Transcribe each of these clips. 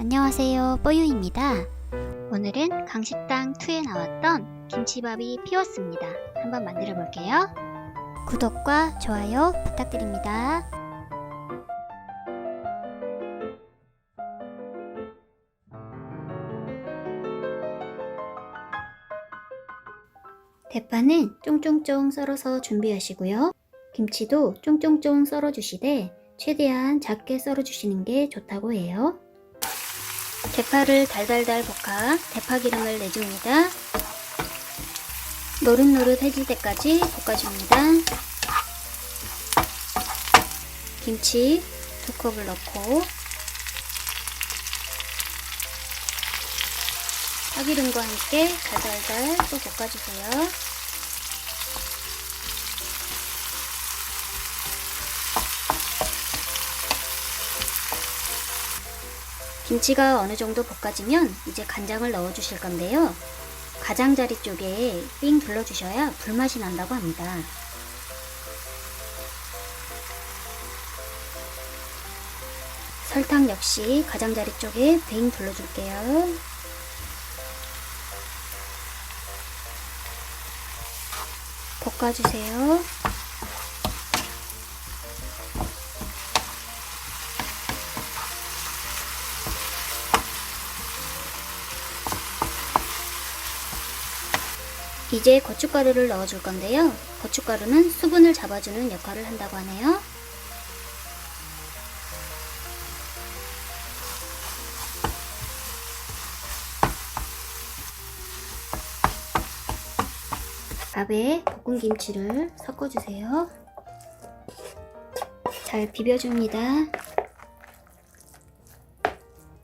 안녕하세요. 뽀유입니다. 오늘은 강식당 2에 나왔던 김치밥이 피웠습니다. 한번 만들어 볼게요. 구독과 좋아요 부탁드립니다. 대파는 쫑쫑쫑 썰어서 준비하시고요. 김치도 쫑쫑쫑 썰어 주시되 최대한 작게 썰어 주시는 게 좋다고 해요 대파를 달달달 볶아 대파 기름을 내줍니다. 노릇노릇해질 때까지 볶아줍니다. 김치 두 컵을 넣고 파기름과 함께 달달달 또 볶아주세요. 김치가 어느 정도 볶아지면 이제 간장을 넣어 주실 건데요. 가장자리 쪽에 삥 둘러 주셔야 불맛이 난다고 합니다. 설탕 역시 가장자리 쪽에 빙 둘러줄게요. 볶아주세요. 이제 고춧가루를 넣어줄 건데요. 고춧가루는 수분을 잡아주는 역할을 한다고 하네요. 밥에 볶은 김치를 섞어주세요. 잘 비벼줍니다.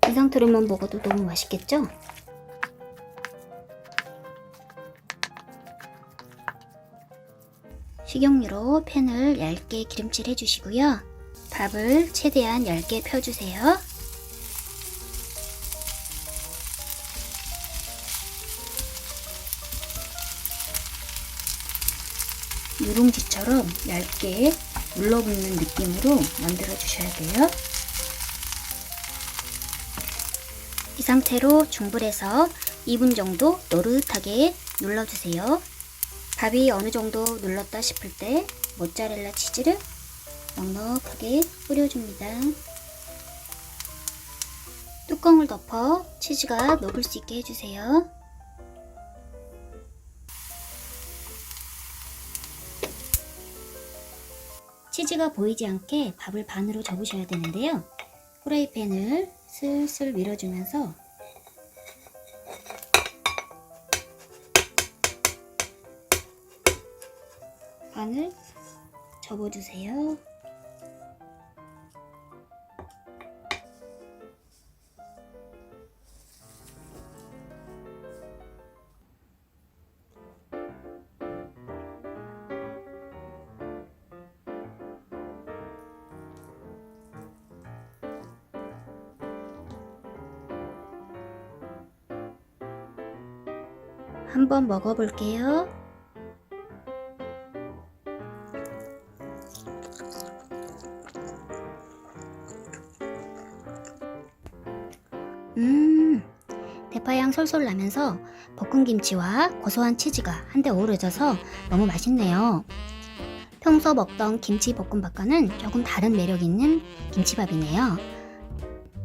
이 상태로만 먹어도 너무 맛있겠죠? 식용유로 팬을 얇게 기름칠 해 주시고요. 밥을 최대한 얇게 펴주세요. 누룽지처럼 얇게 눌러붙는 느낌으로 만들어 주셔야 돼요. 이 상태로 중불에서 2분 정도 노릇하게 눌러주세요. 밥이 어느 정도 눌렀다 싶을 때 모짜렐라 치즈를 넉넉하게 뿌려줍니다. 뚜껑을 덮어 치즈가 녹을 수 있게 해주세요. 치즈가 보이지 않게 밥을 반으로 접으셔야 되는데요. 후라이팬을 슬슬 밀어주면서 반을 접어주세요. 한번 먹어볼게요. 음, 대파향 솔솔 나면서 볶은 김치와 고소한 치즈가 한데 어우러져서 너무 맛있네요. 평소 먹던 김치 볶음밥과는 조금 다른 매력 있는 김치밥이네요.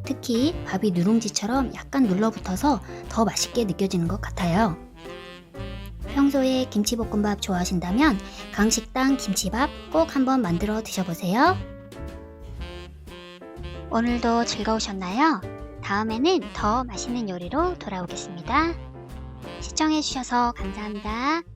특히 밥이 누룽지처럼 약간 눌러붙어서 더 맛있게 느껴지는 것 같아요. 평소에 김치볶음밥 좋아하신다면 강식당 김치밥 꼭 한번 만들어 드셔보세요. 오늘도 즐거우셨나요? 다음에는 더 맛있는 요리로 돌아오겠습니다. 시청해주셔서 감사합니다.